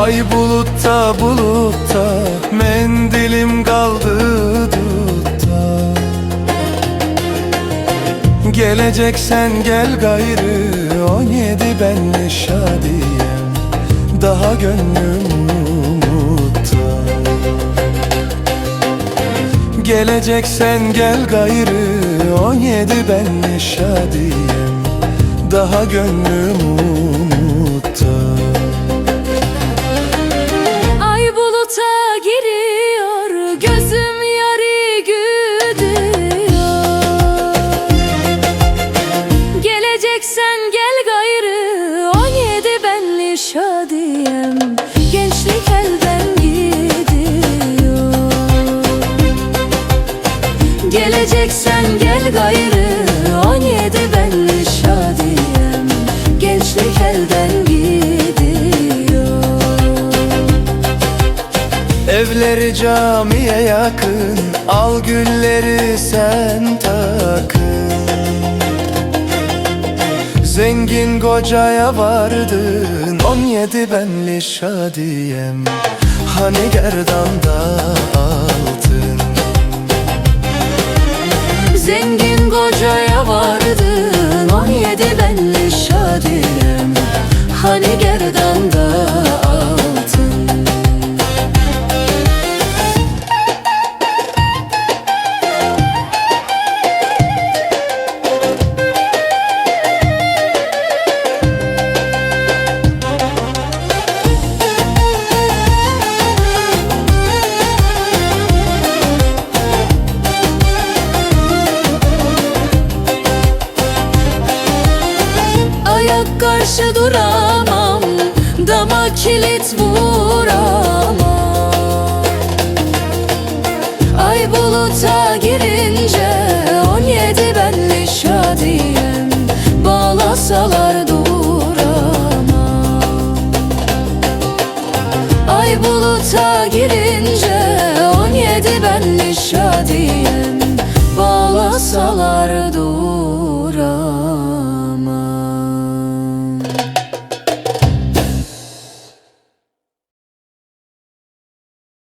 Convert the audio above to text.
Ay bulutta bulutta Mendilim kaldı dutta. Geleceksen gel gayrı On yedi benli şadiyem. Daha gönlüm umutta. Geleceksen gel gayrı On yedi benli şadiyem. Daha gönlüm umutta Geleceksen gel gayrı On yedi benli şadiyem. Gençlik elden gidiyor. Geleceksen gel gayrı On yedi benli şadiyem. Gençlik elden gidiyor. Evleri camiye yakın Al gülleri sen takın Zengin kocaya vardın On yedi benli şadiyem. Hani gerdanda altın? Zengin kocaya vardın On yedi benli şadiyem. Hani gerdanda Ayak karşı duramam Dama kilit vuramam. Ay buluta girince On yedi benli şadiyem Bağlasalar duramam. Ay buluta girince On yedi benli şadiyem Bağlasalar duramam